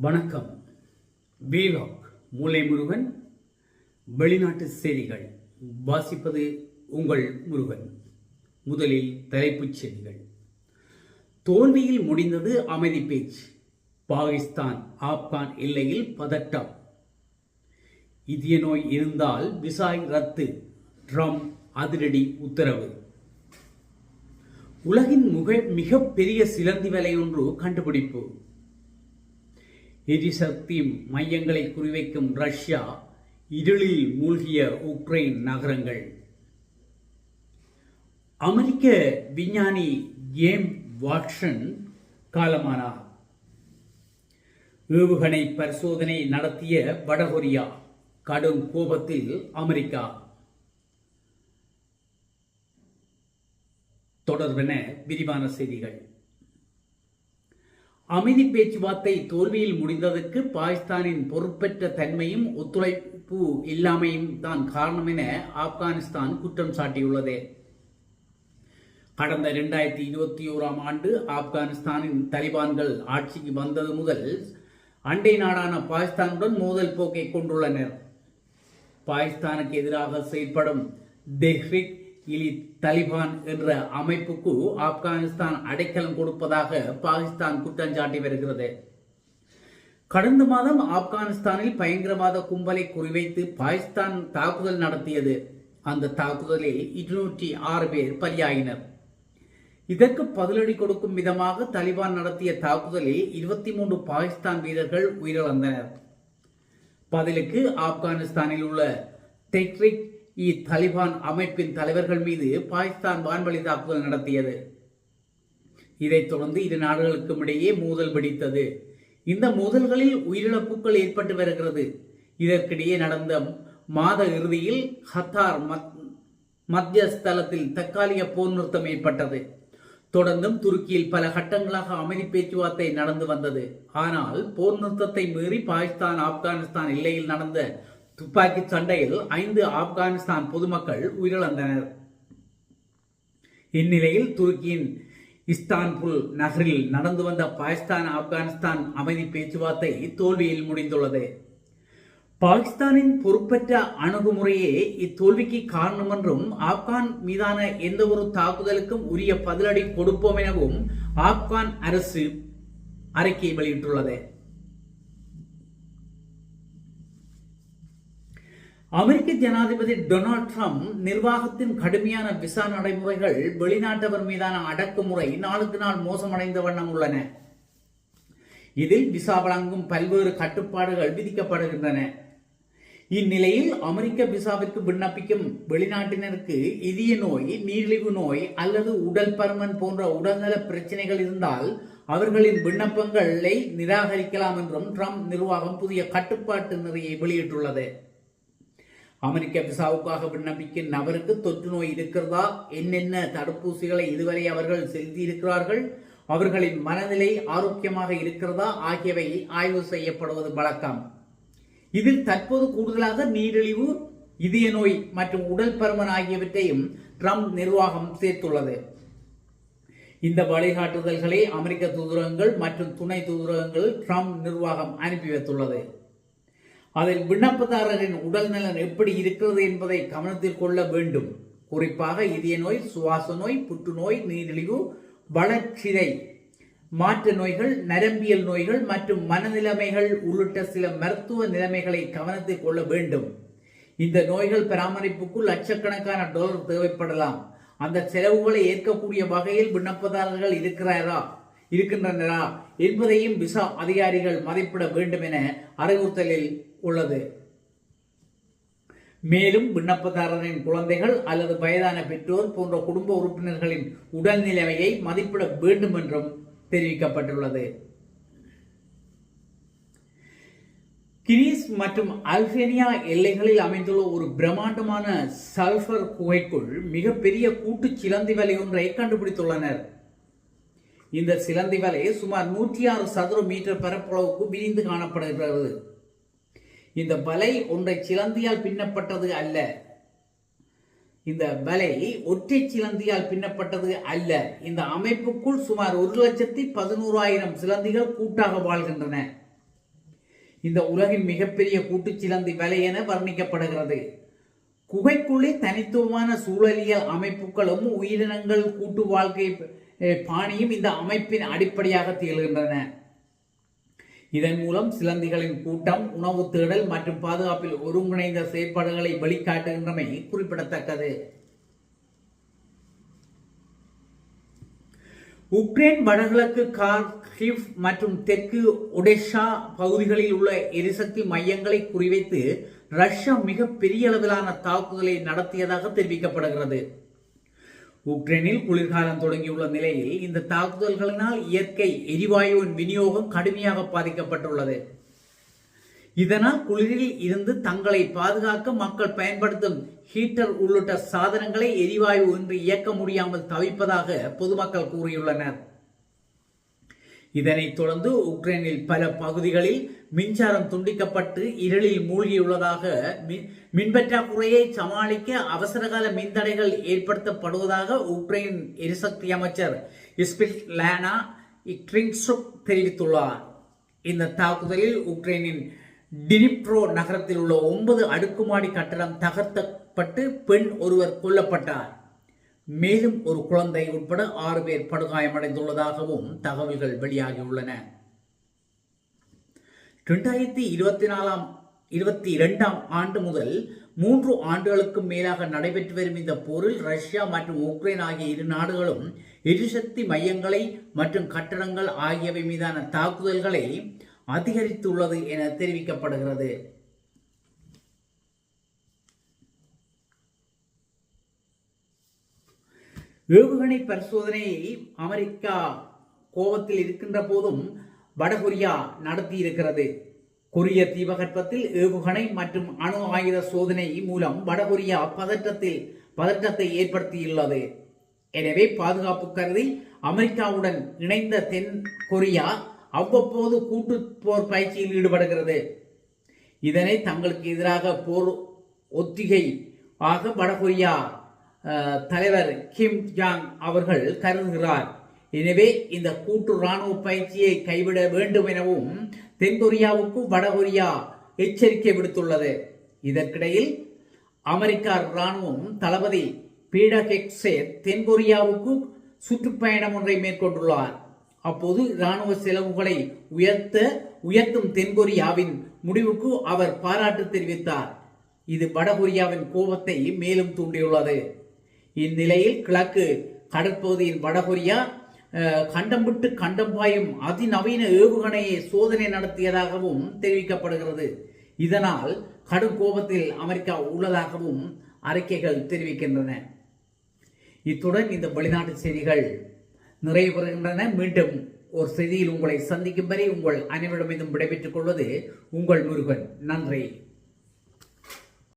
வணக்கம். வீலாக் மூளை முருகன் வெளிநாட்டு செய்திகள். வாசிப்பது உங்கள் முருகன். முதலில் தலைப்புச் செய்திகள். தோல்வியில் முடிந்தது அமைதி பேச்சு. பாகிஸ்தான் ஆப்கான் எல்லையில் பதட்டம். இதய நோய் இருந்தால் விசாய் ரத்து. ட்ரம்ப் அதிரடி உத்தரவு. உலகின் மிக மிகப்பெரிய சிலந்தி வலை ஒன்று கண்டுபிடிப்பு. எரிசக்தி மையங்களை குறிவைக்கும் ரஷ்யா இருளில் மூழ்கிய உக்ரைன் நகரங்கள். அமெரிக்க விஞ்ஞானி ஜேம் வாட்சன் காலமானார். ஏவுகணை பரிசோதனை நடத்திய வடகொரியா கடும் கோபத்தில் அமெரிக்கா. தொடர்பென விரிவான செய்திகள். அமைதி பேச்சுவார்த்தை தோல்வியில் முடிந்ததற்கு பாகிஸ்தானின் பொறுப்பற்ற தன்மையும் ஒத்துழைப்பு இல்லாமையும் தான் காரணம் என ஆப்கானிஸ்தான் குற்றம் சாட்டியுள்ளது. கடந்த இரண்டாயிரத்தி இருபத்தி ஓராம் ஆண்டு ஆப்கானிஸ்தானின் தலிபான்கள் ஆட்சிக்கு வந்தது முதல் அண்டை நாடான பாகிஸ்தானுடன் மோதல் போக்கை கொண்டுள்ளனர். பாகிஸ்தானுக்கு எதிராக செயல்படும் தெஹ்ரிக் இலி தலிபான் என்ற அமைப்புக்கு ஆப்கானிஸ்தான் அடைக்கலம் கொடுப்பதாக பாகிஸ்தான் குற்றம் சாட்டி வருகிறது. கடந்த மாதம் ஆப்கானிஸ்தானில் பயங்கரவாத கும்பலை குறிவைத்து பாகிஸ்தான் தாக்குதல் நடத்தியது. அந்த தாக்குதலில் இருநூற்றி ஆறு பேர் பலியாயினர். இதற்கு பதிலடி கொடுக்கும் விதமாக தலிபான் நடத்திய தாக்குதலில் இருபத்தி மூன்று பாகிஸ்தான் வீரர்கள் உயிரிழந்தனர். பதிலுக்கு ஆப்கானிஸ்தானில் உள்ள தெக்ரிக் இ தலிபான் அமைப்பின் தலைவர்கள் மீது பாகிஸ்தான் வான்வழி தாக்குதல் நடத்தியது. இதைத் தொடர்ந்து இரு நாடுகளுக்கும் இடையே மோதல் வெடித்தது. இந்த மோதல்களில் உயிரிழப்புகள் ஏற்பட்டு வருகிறது. இதற்கிடையே நடந்த மாத இறுதியில் ஹத்தார் மத்தியஸ்தலத்தில் தற்காலிக போர் நிறுத்தம் ஏற்பட்டது. தொடர்ந்தும் துருக்கியில் பல கட்டங்களாக அமைதி பேச்சுவார்த்தை நடந்து வந்தது. ஆனால் போர் நிறுத்தத்தை மீறி பாகிஸ்தான் ஆப்கானிஸ்தான் எல்லையில் நடந்த துப்பாக்கி சண்டையில் ஐந்து ஆப்கானிஸ்தான் பொதுமக்கள் உயிரிழந்தனர். இந்நிலையில் துருக்கியின் இஸ்தான்புல் நகரில் நடந்து வந்த பாகிஸ்தான் ஆப்கானிஸ்தான் அமைதி பேச்சுவார்த்தை தோல்வியில் முடிந்துள்ளது. பாகிஸ்தானின் பொறுப்பற்ற அணுகுமுறையே இத்தோல்விக்கு காரணம் என்றும் ஆப்கான் மீதான எந்த ஒரு தாக்குதலுக்கும் உரிய பதிலடி கொடுப்போம் எனவும் ஆப்கான் அரசு அறிக்கை வெளியிட்டுள்ளது. அமெரிக்க ஜனாதிபதி டொனால்ட் ட்ரம்ப் நிர்வாகத்தின் கடுமையான விசா நடைமுறைகள் வெளிநாட்டவர் மீதான அடக்குமுறை நாளுக்கு நாள் மோசமடைந்த வண்ணம் உள்ளன. இதில் விசா வழங்கும் பல்வேறு கட்டுப்பாடுகள் விதிக்கப்படுகின்றன. இந்நிலையில் அமெரிக்க விசாவிற்கு விண்ணப்பிக்கும் வெளிநாட்டினருக்கு இதய நோய் நீரிழிவு நோய் அல்லது உடல் பருமன் போன்ற உடல்நல பிரச்சனைகள் இருந்தால் அவர்களின் விண்ணப்பங்களை நிராகரிக்கலாம் என்றும் ட்ரம்ப் நிர்வாகம் புதிய கட்டுப்பாட்டு நிறையை வெளியிட்டுள்ளது. அமெரிக்க விசாவுக்காக விண்ணப்பிக்கும் நபருக்கு தொற்று நோய் இருக்கிறதா? என்னென்ன தடுப்பூசிகளை இதுவரை அவர்கள் செலுத்தியிருக்கிறார்கள்? அவர்களின் மனநிலை ஆரோக்கியமாக இருக்கிறதா? ஆகியவை ஆய்வு செய்யப்படுவது வழக்கம். இதில் தற்போது கூடுதலாக நீரிழிவு இதய நோய் மற்றும் உடல் பருமன் ஆகியவற்றையும் ட்ரம்ப் நிர்வாகம் சேர்த்துள்ளது. இந்த வழிகாட்டுதல்களை அமெரிக்க தூதரகங்கள் மற்றும் துணை தூதரகங்கள் ட்ரம்ப் நிர்வாகம் அனுப்பி வைத்துள்ளது. அதில் விண்ணப்பதாரரின் உடல்நலன் எப்படி இருக்கிறது என்பதை கவனத்தில் கொள்ள வேண்டும். குறிப்பாக இதய நோய் சுவாச நோய் புற்றுநோய் நீரிழிவு வளர்ச்சிதை மாற்று நோய்கள் நரம்பியல் நோய்கள் மற்றும் மனநிலைமைகள் உள்ளிட்ட சில மருத்துவ நிலைமைகளை கவனத்தில் கொள்ள வேண்டும். இந்த நோய்கள் பராமரிப்புக்கு லட்சக்கணக்கான டாலர் தேவைப்படலாம். அந்த செலவுகளை ஏற்கக்கூடிய வகையில் விண்ணப்பதாரர்கள் இருக்கிறாரா இருக்கின்றனரா என்பதையும் விசா அதிகாரிகள் மதிப்பிட வேண்டும் என அறிவுறுத்தலில் உள்ளது. மேலும் விண்ணப்பதாரரின் குழந்தைகள் அல்லது வயதான பெற்றோர் போன்ற குடும்ப உறுப்பினர்களின் உடல்நிலைமையை மதிப்பிட வேண்டும் என்றும் தெரிவிக்கப்பட்டுள்ளது. கிரீஸ் மற்றும் அல்பேனியா எல்லைகளில் அமைந்துள்ள ஒரு பிரம்மாண்டமான சல்ஃபர் குகைக்குள் மிகப்பெரிய கூட்டு சிலந்தி வலை ஒன்றை கண்டுபிடித்துள்ளனர். இந்த சிலந்தி வலை சுமார் நூற்றி ஆறு சதுர மீட்டர் பரப்பளவுக்கு விரிந்து காணப்படுகிறது. இந்த வலை ஒன்றை சிலந்தியால் பின்னப்பட்டது அல்ல. இந்த வலை ஒற்றை சிலந்தியால் பின்னப்பட்டது அல்ல. இந்த அமைப்புக்குள் சுமார் ஒரு லட்சத்தி பதினோராயிரம் சிலந்திகள் கூட்டாக வாழ்கின்றன. இந்த உலகின் மிகப்பெரிய கூட்டுச்சிலந்தி வலை என வர்ணிக்கப்படுகிறது. குகைக்குள்ளே தனித்துவமான சூழலியல் அமைப்புகளும் உயிரினங்கள் கூட்டு வாழ்க்கை பாணியும் இந்த அமைப்பின் அடிப்படையாக திகழ்கின்றன. இதன் மூலம் சிலந்திகளின் கூட்டம் உணவு தேடல் மற்றும் பாதுகாப்பில் ஒருங்கிணைந்த செயற்பாடுகளை வெளிக்காட்டுகின்றமை குறிப்பிடத்தக்கது. உக்ரைன் வடகிழக்கு கார்கிவ் மற்றும் தெற்கு ஒடெஷா பகுதிகளில் உள்ள எரிசக்தி மையங்களை குறிவைத்து ரஷ்யா மிக பெரிய அளவிலான தாக்குதலை நடத்தியதாக தெரிவிக்கப்படுகிறது. உக்ரைனில் குளிர்காலம் தொடங்கியுள்ள நிலையில் இந்த தாக்குதல்களினால் இயற்கை எரிவாயுவின் விநியோகம் கடுமையாக பாதிக்கப்பட்டுள்ளது. இதனால் குளிரில் இருந்து தங்களை பாதுகாக்க மக்கள் பயன்படுத்தும் ஹீட்டர் உள்ளிட்ட சாதனங்களை எரிவாயு இன்றி இயக்க முடியாமல் தவிப்பதாக பொதுமக்கள் கூறியுள்ளனர். இதனைத் தொடர்ந்து உக்ரைனில் பல பகுதிகளில் மின்சாரம் துண்டிக்கப்பட்டு இருளில் மூழ்கியுள்ளதாக மின் மின்பற்றாக்குறையை சமாளிக்க அவசரகால மின்தடைகள் ஏற்படுத்தப்படுவதாக உக்ரைன் எரிசக்தி அமைச்சர் இஸ்பில் லானா இக்ரின்சுக் தெரிவித்துள்ளார். இந்த தாக்குதலில் உக்ரைனின் டினிப்ரோ நகரத்தில் உள்ள ஒன்பது அடுக்குமாடி கட்டடம் தகர்த்தப்பட்டு பெண் ஒருவர் கொல்லப்பட்டார். மேலும் ஒரு குழந்தை உட்பட ஆறு பேர் படுகாயமடைந்துள்ளதாகவும் தகவல்கள் வெளியாகியுள்ளன. இரண்டாயிரத்தி இருபத்தி நாலாம் இருபத்தி இரண்டாம் ஆண்டு முதல் மூன்று ஆண்டுகளுக்கும் மேலாக நடைபெற்று வரும் இந்த போரில் ரஷ்யா மற்றும் உக்ரைன் ஆகிய இரு நாடுகளும் எரிசக்தி மையங்களை மற்றும் கட்டடங்கள் ஆகியவை மீதான தாக்குதல்களை அதிகரித்துள்ளது என தெரிவிக்கப்படுகிறது. ஏவுகணை பரிசோதனையை அமெரிக்கா கோபத்தில் இருக்கின்ற போதும் வடகொரியா நடத்தியிருக்கிறது. கொரிய தீபகற்பத்தில் ஏவுகணை மற்றும் அணு ஆயுத சோதனை மூலம் வடகொரியா பதற்றத்தில் பதற்றத்தை ஏற்படுத்தியுள்ளது. எனவே பாதுகாப்பு கருதி அமெரிக்காவுடன் இணைந்த தென் கொரியா அவ்வப்போது கூட்டு போர் பயிற்சியில் ஈடுபடுகிறது. இதனை தங்களுக்கு எதிராக போர் ஒத்திகை ஆக வடகொரியா தலைவர் கிம் ஜாங் அவர்கள் கருதுகிறார். எனவே இந்த கூட்டு ராணுவ பயிற்சியை கைவிட வேண்டும் எனவும் தென்கொரியாவுக்கு வடகொரியா எச்சரிக்கை விடுத்துள்ளது. இதற்கிடையில் அமெரிக்கா ராணுவம் தளபதி பீடகெக்ஸே தென்கொரியாவுக்கு சுற்றுப்பயணம் ஒன்றை மேற்கொண்டுள்ளார். அப்போது இராணுவ செலவுகளை உயர்த்த உயர்த்தும் தென்கொரியாவின் முடிவுக்கு அவர் பாராட்டு தெரிவித்தார். இது வடகொரியாவின் கோபத்தை மேலும் தூண்டியுள்ளது. இந்நிலையில் கிழக்கு கடற்பகுதியின் வடகொரியா கண்டம் விட்டு கண்டம் பாயும் அதிநவீன ஏவுகணையை சோதனை நடத்தியதாகவும் தெரிவிக்கப்படுகிறது. இதனால் கடும் கோபத்தில் அமெரிக்கா உள்ளதாகவும் அறிக்கைகள் தெரிவிக்கின்றன. இத்துடன் இந்த வெளிநாட்டு செய்திகள் நிறைவு பெறுகின்றன மீண்டும் ஒரு செய்தியில் உங்களை சந்திக்கும் வரை உங்கள் அனைவரிடமிருந்தும் விடைபெற்றுக் கொள்வது உங்கள் முருகன். நன்றி.